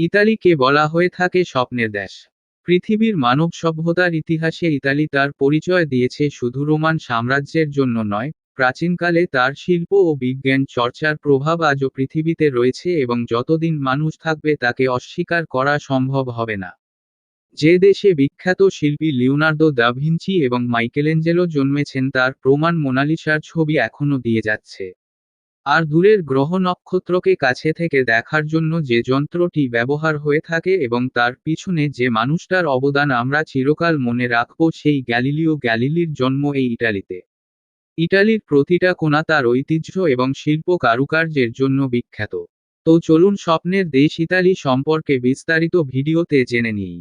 ইতালিকে বলা হয়ে থাকে স্বপ্নের দেশ। পৃথিবীর মানব সভ্যতার ইতিহাসে ইতালি তার পরিচয় দিয়েছে শুধু রোমান সাম্রাজ্যের জন্য নয়, প্রাচীনকালে তার শিল্প ও বিজ্ঞান চর্চার প্রভাব আজও পৃথিবীতে রয়েছে এবং যতদিন মানুষ থাকবে তাকে অস্বীকার করা সম্ভব হবে না। যে দেশে বিখ্যাত শিল্পী লিওনার্দো দা ভিঞ্চি এবং মাইকেলেঞ্জেলো জন্মেছেন তার প্রমাণ মোনালিসার ছবি এখনও দিয়ে যাচ্ছে। আর দূরের গ্রহ নক্ষত্রকে কাছে থেকে দেখার জন্য যে যন্ত্রটি ব্যবহার হয়ে থাকে এবং তার পিছনে যে মানুষটার অবদান আমরা চিরকাল মনে রাখব সেই গ্যালিলিও গ্যালিলির জন্ম এই ইটালিতে। ইটালির প্রতিটা কোণা তার ঐতিহ্য এবং শিল্প কারুকার্যের জন্য বিখ্যাত। তো চলুন স্বপ্নের দেশ ইতালি সম্পর্কে বিস্তারিত ভিডিওতে জেনে নিই।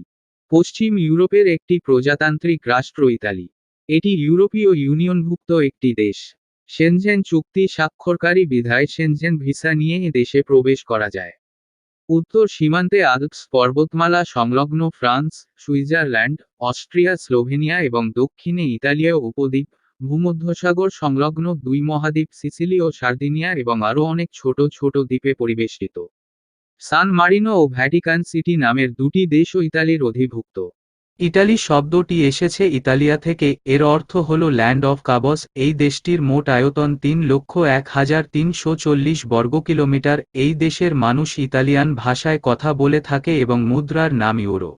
পশ্চিম ইউরোপের একটি প্রজাতান্ত্রিক রাষ্ট্র ইতালি। এটি ইউরোপীয় ইউনিয়নভুক্ত একটি দেশ। সেনজেন চুক্তি স্বাক্ষরকারী বিধায় সেনজেন ভিসা নিয়ে দেশে প্রবেশ করা যায়। উত্তর সীমান্তে আলপস পর্বতমালা সংলগ্ন ফ্রান্স, সুইজারল্যান্ড, অস্ট্রিয়া, স্লোভেনিয়া এবং দক্ষিণে ইতালীয় উপদ্বীপ, ভূমধ্যসাগর সংলগ্ন দুই মহাদ্বীপ সিসিলি ও সার্দিনিয়া এবং আরও অনেক ছোট ছোট দ্বীপে পরিবেষ্টিত। সান মারিনো ও ভ্যাটিকান সিটি নামের দুটি দেশও ইতালির অধিভুক্ত। ইটালি শব্দটি এসেছে ইতালিয়া থেকে, এর অর্থ হল ল্যান্ড অফ কাবস এই দেশটির মোট আয়তন তিন লক্ষ এক হাজার তিনশো চল্লিশ বর্গ কিলোমিটার, এই দেশের মানুষ ইতালিয়ান ভাষায় কথা বলে থাকে এবং মুদ্রার নাম ইউরো।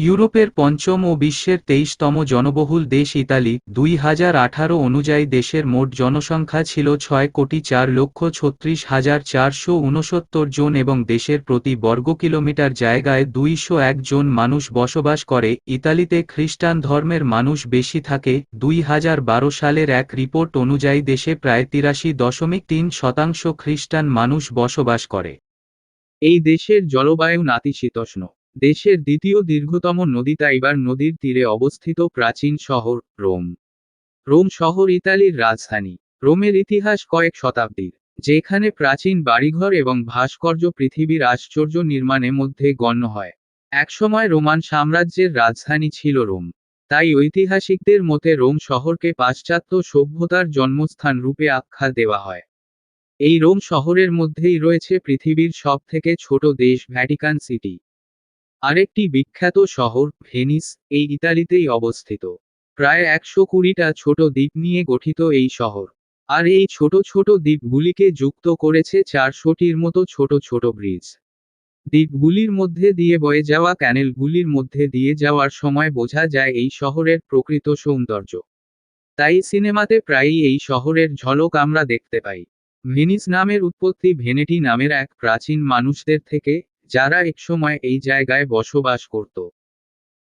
ইউরোপের পঞ্চম ও বিশ্বের তেইশতম জনবহুল দেশ ইতালি, দুই হাজার আঠারো অনুযায়ী দেশের মোট জনসংখ্যা ছিল ছয় কোটি চার লক্ষ ছত্রিশ হাজার চারশো উনসত্তর জন এবং দেশের প্রতি বর্গ কিলোমিটার জায়গায় দুইশো এক জন মানুষ বসবাস করে। ইতালিতে খ্রিস্টান ধর্মের মানুষ বেশি থাকে। দুই হাজার বারো সালের এক রিপোর্ট অনুযায়ী দেশে প্রায় তিরাশি দশমিক তিন শতাংশ খ্রিস্টান মানুষ বসবাস করে। এই দেশের জলবায়ু নাতিশীতোষ্ণ। দেশের দ্বিতীয় দীর্ঘতম নদী তাইবার নদীর তীরে অবস্থিত প্রাচীন শহর, রোম। রোম শহর ইতালির রাজধানী। রোমের ইতিহাস কয়েক শতাব্দীর, যেখানে প্রাচীন বাড়িঘর এবং ভাস্কর্য পৃথিবীর আশ্চর্য নির্মাণের মধ্যে গণ্য হয়। একসময় রোমান সাম্রাজ্যের রাজধানী ছিল রোম। তাই ঐতিহাসিকদের মতে রোম শহরকে পাশ্চাত্য সভ্যতার জন্মস্থান রূপে আখ্যা দেওয়া হয়। এই রোম শহরের মধ্যেই রয়েছে পৃথিবীর সবথেকে ছোট দেশ ভ্যাটিকান সিটি। আরেকটি বিখ্যাত শহর, ভেনিস, এই ইতালিতেই অবস্থিত। প্রায় একশো কুড়িটা ছোট দ্বীপ নিয়ে গঠিত এই শহর। আর এই ছোট ছোট দ্বীপগুলিকে যুক্ত করেছে চারশোটির মতো ছোট ছোট ব্রিজ। দ্বীপগুলির মধ্যে দিয়ে বয়ে যাওয়া ক্যানেলগুলির মধ্যে দিয়ে যাওয়ার সময় বোঝা যায় এই শহরের প্রকৃত সৌন্দর্য। তাই সিনেমাতে প্রায়ই এই শহরের ঝলক আমরা দেখতে পাই। ভেনিস নামের উৎপত্তি ভেনেটি নামের এক প্রাচীন মানুষদের থেকে যারা একসময় এই জায়গায় বসবাস করত।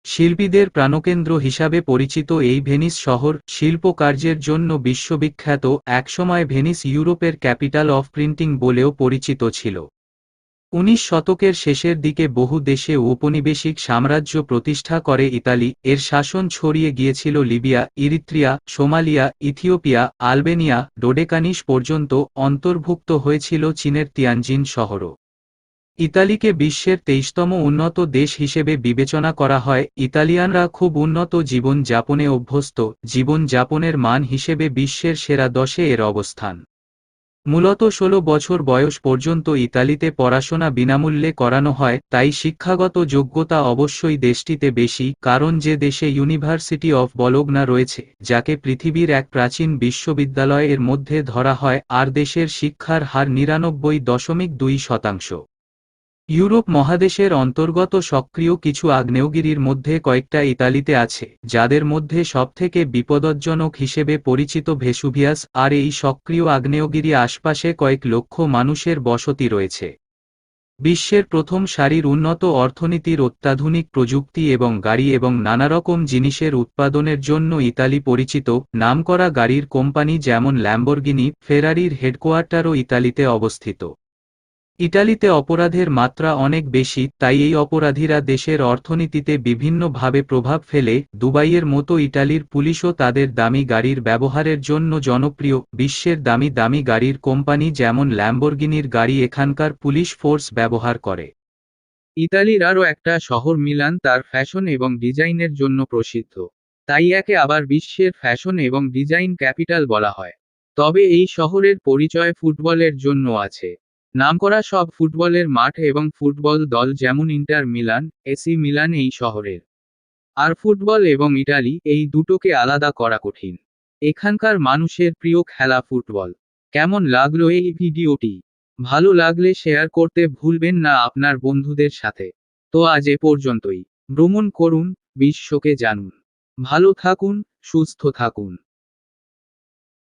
শিল্পীদের প্রাণকেন্দ্র হিসাবে পরিচিত এই ভেনিস শহর শিল্প কার্যের জন্য বিশ্ববিখ্যাত, একসময় ভেনিস ইউরোপের ক্যাপিটাল অফ প্রিন্টিং বলেও পরিচিত ছিল। উনিশ শতকের শেষের দিকে বহু দেশে ঔপনিবেশিক সাম্রাজ্য প্রতিষ্ঠা করে ইতালি, এর শাসন ছড়িয়ে গিয়েছিল Libya, Eritrea, Somalia, Ethiopia, Albania, Dodecanese পর্যন্ত অন্তর্ভুক্ত হয়েছিল চীনের তিয়ানজিন শহরও। ইতালিকে বিশ্বের তেইশতম উন্নত দেশ হিসেবে বিবেচনা করা হয়। ইতালিয়ানরা খুব উন্নত জীবন যাপনে অভ্যস্ত। জীবন যাপনের মান হিসেবে বিশ্বের সেরা দশে এর অবস্থান। মূলত ষোলো বছর বয়স পর্যন্ত ইতালিতে পড়াশোনা বিনামূল্যে করানো হয়, তাই শিক্ষাগত যোগ্যতা অবশ্যই দেশটিতে বেশি, কারণ যে দেশে ইউনিভার্সিটি অফ বলগ্না রয়েছে, যাকে পৃথিবীর এক প্রাচীন বিশ্ববিদ্যালয় এর মধ্যে ধরা হয়, আর দেশের শিক্ষার হার নিরানব্বই দশমিক দুই শতাংশ। ইউরোপ মহাদেশের অন্তর্গত সক্রিয় কিছু আগ্নেয়গিরির মধ্যে কয়েকটা ইতালিতে আছে, যাদের মধ্যে সবথেকে বিপদজ্জনক হিসেবে পরিচিত ভেসুভিয়াস, আর এই সক্রিয় আগ্নেয়গিরি আশপাশে কয়েক লক্ষ মানুষের বসতি রয়েছে। বিশ্বের প্রথম সারির উন্নত অর্থনীতির অত্যাধুনিক প্রযুক্তি এবং গাড়ি এবং নানারকম জিনিসের উৎপাদনের জন্য ইতালি পরিচিত, নামকরা গাড়ির কোম্পানি যেমন ল্যাম্বরগিনি, ফেরারির হেডকোয়ার্টারও ইতালিতে অবস্থিত। ইটালিতে অপরাধের মাত্রা অনেক বেশি, তাই এই অপরাধীরা দেশের অর্থনীতিতে বিভিন্নভাবে প্রভাব ফেলে, দুবাইয়ের মতো ইটালির পুলিশও তাদের দামি গাড়ির ব্যবহারের জন্য জনপ্রিয়, বিশ্বের দামি দামি গাড়ির কোম্পানি যেমন ল্যাম্বরগিনির গাড়ি এখানকার পুলিশ ফোর্স ব্যবহার করে। ইতালির আরও একটা শহর মিলান তার ফ্যাশন এবং ডিজাইনের জন্য প্রসিদ্ধ। তাই একে আবার বিশ্বের ফ্যাশন এবং ডিজাইন ক্যাপিটাল বলা হয়। তবে এই শহরের পরিচয় ফুটবলের জন্য আছে। নামকরা সব ফুটবলের মাঠ এবং ফুটবল দল যেমন ইন্টার মিলান, এসি মিলান এই শহরের। আর ফুটবল এবং ইটালি এই দুটোকে আলাদা করা কঠিন। এখানকার মানুষের প্রিয় খেলা ফুটবল। কেমন লাগল এই ভিডিওটি? ভালো লাগলে শেয়ার করতে ভুলবেন না আপনার বন্ধুদের সাথে। তো আজ এ পর্যন্তই। ভ্রমণ করুন, বিশ্বকে জানুন। ভালো থাকুন, সুস্থ থাকুন।